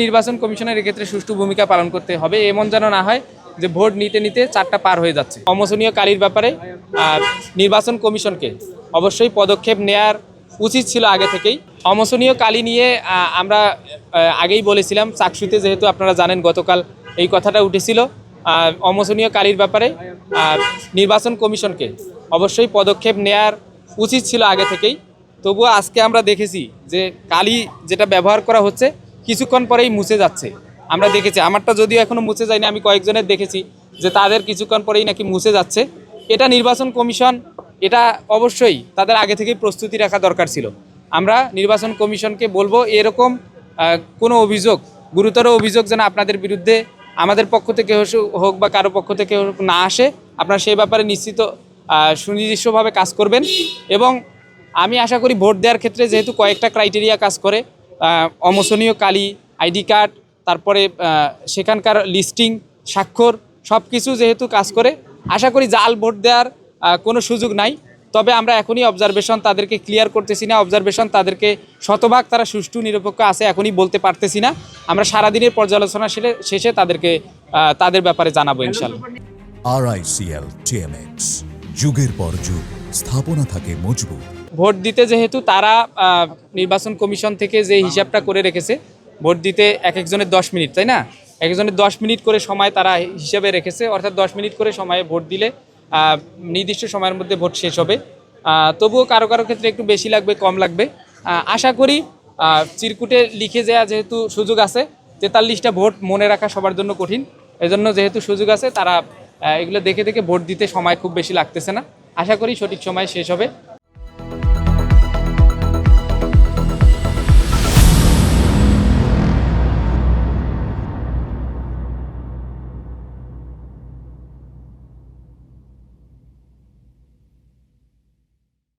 নির্বাচন কমিশনের এক্ষেত্রে সুষ্ঠু ভূমিকা পালন করতে হবে, এমন যেন না হয় যে ভোট নিতে নিতে চারটা পার হয়ে যাচ্ছে। অমোচনীয় কালির ব্যাপারে নির্বাচন কমিশনকে অবশ্যই পদক্ষেপ নেয়ার উচিত ছিল আগে থেকেই। অমোচনীয় কালি নিয়ে আমরা আগেই বলেছিলাম, চাকসুতে যেহেতু আপনারা জানেন গতকাল এই কথাটা উঠেছিল অমোচনীয় কালির ব্যাপারে নির্বাচন কমিশনকে অবশ্যই পদক্ষেপ নেয়ার উচিত ছিল আগে থেকেই। তবুও আজকে আমরা দেখেছি যে কালি যেটা ব্যবহার করা হচ্ছে কিছুক্ষণ পরেই মুছে যাচ্ছে। আমরা দেখেছি, আমারটা যদিও এখনও মুছে যায়নি, আমি কয়েকজনের দেখেছি যে তাদের কিছুক্ষণ পরেই নাকি মুছে যাচ্ছে। এটা নির্বাচন কমিশন, এটা অবশ্যই তাদের আগে থেকেই প্রস্তুতি রাখা দরকার ছিল। আমরা নির্বাচন কমিশনকে বলব, এরকম কোনো অভিযোগ, গুরুতর অভিযোগ যেন আপনাদের বিরুদ্ধে আমাদের পক্ষ থেকে হোক বা কারও পক্ষ থেকে হোক না আসে, আপনারা সেই ব্যাপারে নিশ্চিত সুনির্দিষ্টভাবে কাজ করবেন। এবং আমি আশা করি ভোট দেওয়ার ক্ষেত্রে যেহেতু কয়েকটা ক্রাইটেরিয়া কাজ করে আহ, অমোচনীয় কালি আইডি কার্ড তারপরে সেখানকার লিস্টিং স্বাক্ষর সব কিছু যেহেতু কাজ করে আশা করি জাল ভোট দেওয়ার কোনো সুযোগ নাই। তবে আমরা এখনই অবজারভেশন তাদেরকে ক্লিয়ার করতেছি না অবজারভেশন তাদেরকে শতভাগ তারা সুষ্ঠু নিরপেক্ষ আছে এখনই বলতে পারতেছি না। আমরা সারাদিনের পর্যালোচনা শেষে- শেষে তাদেরকে তাদের ব্যাপারে জানাব ইনশাল্লাহ। আরআইসিএল টিএমএক্স যুগের পর যুগ স্থাপনা থাকে মজবুত। ভোট দিতে যেহেতু তারা নির্বাচন কমিশন থেকে যে হিসাবটা করে রেখেছে, ভোট দিতে এক একজনের দশ মিনিট, তাই না? এক একজনের দশ মিনিট করে সময় তারা হিসাবে রেখেছে, অর্থাৎ দশ মিনিট করে সময়ে ভোট দিলে নির্দিষ্ট সময়ের মধ্যে ভোট শেষ হবে। তবুও কারও কারও ক্ষেত্রে একটু বেশি লাগবে, কম লাগবে। আশা করি চিরকুটে লিখে যাওয়া যেহেতু সুযোগ আছে, তেতাল্লিশটা ভোট মনে রাখা সবার জন্য কঠিন। এজন্য যেহেতু সুযোগ আছে, তারা এগুলো দেখে দেখে ভোট দিতে সময় খুব বেশি লাগতেছে না। আশা করি সঠিক সময় শেষ হবে।